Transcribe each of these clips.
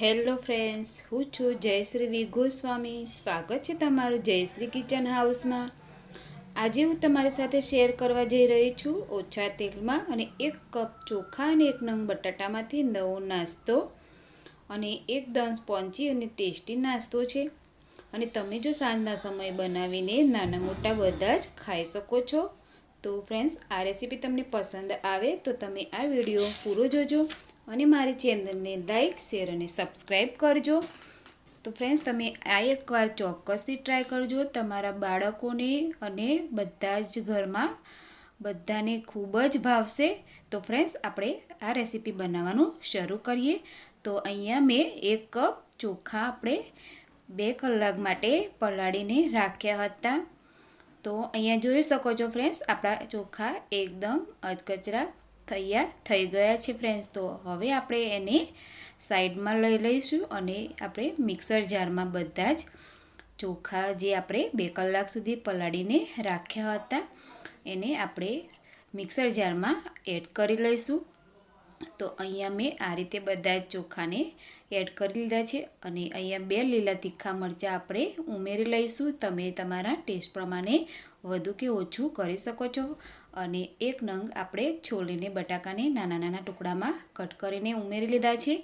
Hello friends હું છું જયશ્રી વી. ગોસ્વામી. સ્વાગત છે તમારું જયશ્રી કિચન હાઉસમાં આજે હું તમારી સાથે શેર કરવા જઈ રહી છું ઓછા તેલમાં અને એક કપ ચોખા અને એક નંગ બટાટામાંથી નવો નાસ્તો અને એકદમ સ્પોન્ચી અને ટેસ્ટી નાસ્તો છે. અને તમે જો સાંજના સમયે બનાવીને નાના મોટા બધા જ ખાઈ શકો છો. તો ફ્રેન્ડ્સ આ રેસીપી તમને પસંદ આવે તો તમે આ વીડિયો પૂરો જોજો. અને મારી ચેનલને લાઇક શેર અને સબસ્ક્રાઈબ કરજો. તો ફ્રેન્ડ્સ તમે આ એકવાર ચોક્કસથી ટ્રાય કરજો. તમારા બાળકોને અને બધા જ ઘરમાં બધાને ખૂબ જ ભાવશે. તો ફ્રેન્ડ્સ આપણે આ રેસીપી બનાવવાનું શરૂ કરીએ. તો અહીંયા મેં એક કપ ચોખા આપણે બે કલાક માટે પલાળીને રાખ્યા હતા. તો અહીંયા જોઈ શકો છો ફ્રેન્ડ્સ આપણા ચોખા એકદમ અધકચરા તૈયાર થઈ ગયા છે ફ્રેન્ડ્સ તો હવે આપણે એને સાઈડમાં લઈ લઈશું અને આપણે મિક્સર જારમાં બધા જ ચોખા જે આપણે બે કલાક સુધી પલાળીને રાખ્યા હતા, એને આપણે મિક્સર જારમાં એડ કરી લઈશું. તો અહીંયા મેં આ રીતે બધા જ ચોખાને એડ કરી લીધા છે અને અહીંયા બે લીલા તીખા મરચાં આપણે ઉમેરી લઈશું. તમે તમારા ટેસ્ટ પ્રમાણે વધુ કે ઓછું કરી શકો છો. અને એક નંગ આપણે છોલીને બટાકાને નાના નાના ટુકડામાં કટ કરીને ઉમેરી લીધા છે.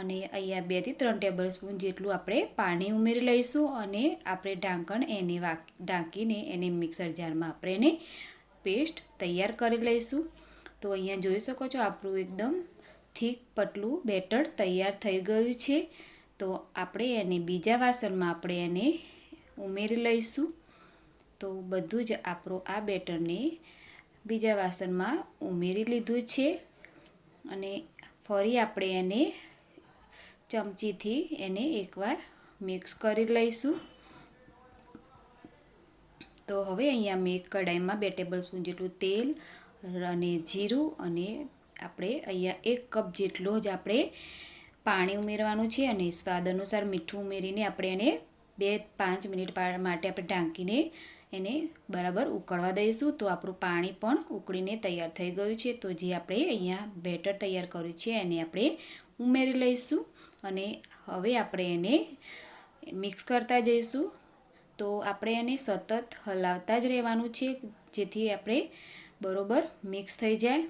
અને અહીંયા બેથી ત્રણ ટેબલ સ્પૂન જેટલું આપણે પાણી ઉમેરી લઈશું અને આપણે ઢાંકણ એને ઢાંકીને એને મિક્સર જારમાં આપણે એને પેસ્ટ તૈયાર કરી લઈશું. તો અહીંયા જોઈ શકો છો આપણું એકદમ થીક પટલું બેટર તૈયાર થઈ ગયું છે. તો આપણે એને બીજા વાસણમાં આપણે એને ઉમેરી લઈશું. તો બધું જ આપણું આ બેટરને બીજા વાસણમાં ઉમેરી લીધું છે. અને ફરી આપણે એને ચમચીથી એને એકવાર મિક્સ કરી લઈશું. તો હવે અહીંયા મેં કઢાઈમાં બે ટેબલ સ્પૂન જેટલું તેલ અને જીરું અને આપણે અહીંયા એક કપ જેટલો જ આપણે પાણી ઉમેરવાનું છે અને સ્વાદ અનુસાર મીઠું ઉમેરીને આપણે એને બે પાંચ મિનિટ માટે આપણે ઢાંકીને એને બરાબર ઉકળવા દઈશું. તો આપણું પાણી પણ ઉકળીને તૈયાર થઈ ગયું છે. તો જે આપણે અહીંયા બેટર તૈયાર કર્યું છે એને આપણે ઉમેરી લઈશું અને હવે આપણે એને મિક્સ કરતા જઈશું. તો આપણે એને સતત હલાવતા જ રહેવાનું છે, જેથી આપણે બરોબર મિક્સ થઈ જાય.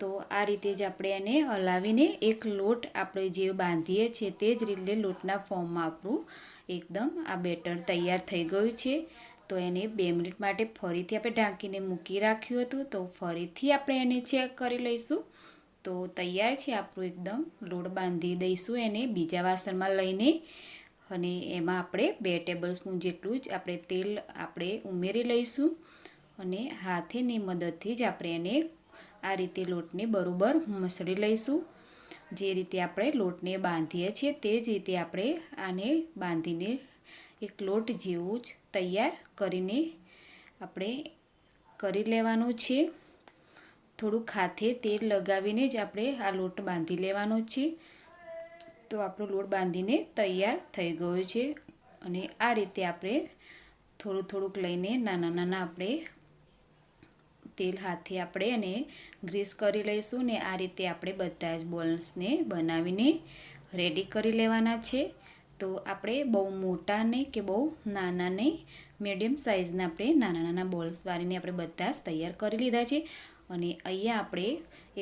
તો આ રીતે જ આપણે એને હલાવીને એક લોટ આપણે જે બાંધીએ છીએ તે જ રીતે લોટના ફોર્મમાં આપણું એકદમ આ બેટર તૈયાર થઈ ગયું છે. તો એને બે મિનિટ માટે ફરીથી આપણે ઢાંકીને મૂકી રાખ્યું હતું. તો ફરીથી આપણે એને ચેક કરી લઈશું. તો તૈયાર છે આપણું એકદમ લોટ બાંધી દઈશું એને બીજા વાસણમાં લઈને. અને એમાં આપણે બે ટેબલ સ્પૂન જેટલું જ આપણે તેલ આપણે ઉમેરી લઈશું. અને હાથેની મદદથી જ આપણે એને આ રીતે લોટને બરોબર મસળી લઈશું. જે રીતે આપણે લોટને બાંધીએ છીએ તે જ રીતે આપણે આને બાંધીને એક લોટ જેવું જ તૈયાર કરીને આપણે કરી લેવાનું છે. થોડુંક હાથે તેલ લગાવીને જ આપણે આ લોટ બાંધી લેવાનો છે. તો આપણો લોટ બાંધીને તૈયાર થઈ ગયો છે. અને આ રીતે આપણે થોડું થોડુંક લઈને નાના નાના આપણે તેલ હાથે આપણે એને ગ્રીસ કરી લઈશું ને આ રીતે આપણે બધા જ બોલ્સને બનાવીને રેડી કરી લેવાના છે. તો આપણે બહુ મોટા નહીં કે બહુ નાના નહીં મીડિયમ સાઇઝના આપણે નાના નાના બોલ્સ વાળીને આપણે બધા જ તૈયાર કરી લીધા છે. અને અહીંયા આપણે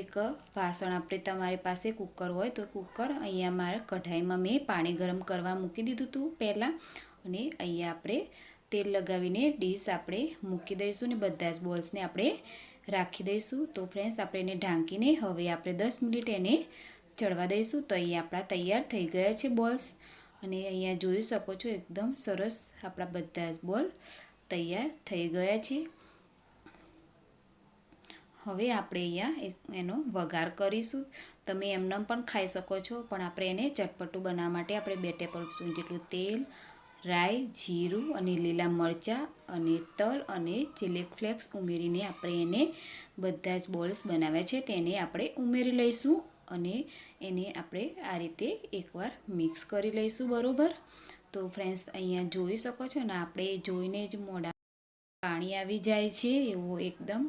એક વાસણ આપણે તમારી પાસે કુકર હોય તો કુકર અહીંયા મારા કઢાઈમાં મેં પાણી ગરમ કરવા મૂકી દીધું હતું પહેલાં. અને અહીંયા આપણે તેલ લગાવીને ડીશ આપણે મૂકી દઈશું ને બધા જ બોલ્સને આપણે રાખી દઈશું. તો ફ્રેન્ડ્સ આપણે એને ઢાંકીને હવે આપણે દસ મિનિટ એને ચડવા દઈશું. તો અહીંયા આપણા તૈયાર થઈ ગયા છે બોલ્સ. અને અહીંયા જોઈ શકો છો એકદમ સરસ આપણા બધા જ બોલ તૈયાર થઈ ગયા છે. હવે આપણે અહીંયા એનો વઘાર કરીશું. તમે એમને પણ ખાઈ શકો છો. પણ આપણે એને ચટપટું બનાવવા માટે આપણે બે ટેબલ સ્પૂન જેટલું તેલ રાઈ, જીરું અને લીલા મરચાં અને તલ અને ચીલી ફ્લેક્સ ઉમેરીને આપણે એને બધા જ બોલ્સ બનાવ્યા છે. તેને આપણે ઉમેરી લઈશું અને એને આપણે આ રીતે એકવાર મિક્સ કરી લઈશું બરાબર. તો ફ્રેન્ડ્સ અહીંયા જોઈ શકો છો ને, આપણે જોઈને જ મોડા પાણી આવી જાય છે. એવો એકદમ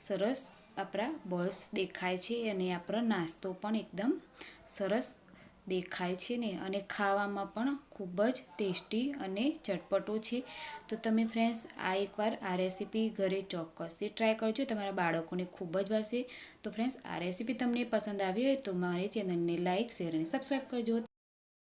સરસ આપણા બોલ્સ દેખાય છે અને આપણો નાસ્તો પણ એકદમ સરસ દેખાય છે ને અને ખાવામાં પણ ખૂબ જ ટેસ્ટી અને ચટપટો છે. તો તમે ફ્રેન્ડ્સ આ એકવાર આ રેસીપી ઘરે ચોક્કસથી ટ્રાય કરજો. તમારા બાળકોને ખૂબ જ ભાવશે. તો ફ્રેન્ડ્સ આ રેસીપી તમને પસંદ આવી હોય તો મારી ચેનલને લાઇક શેર અને સબસ્ક્રાઈબ કરજો.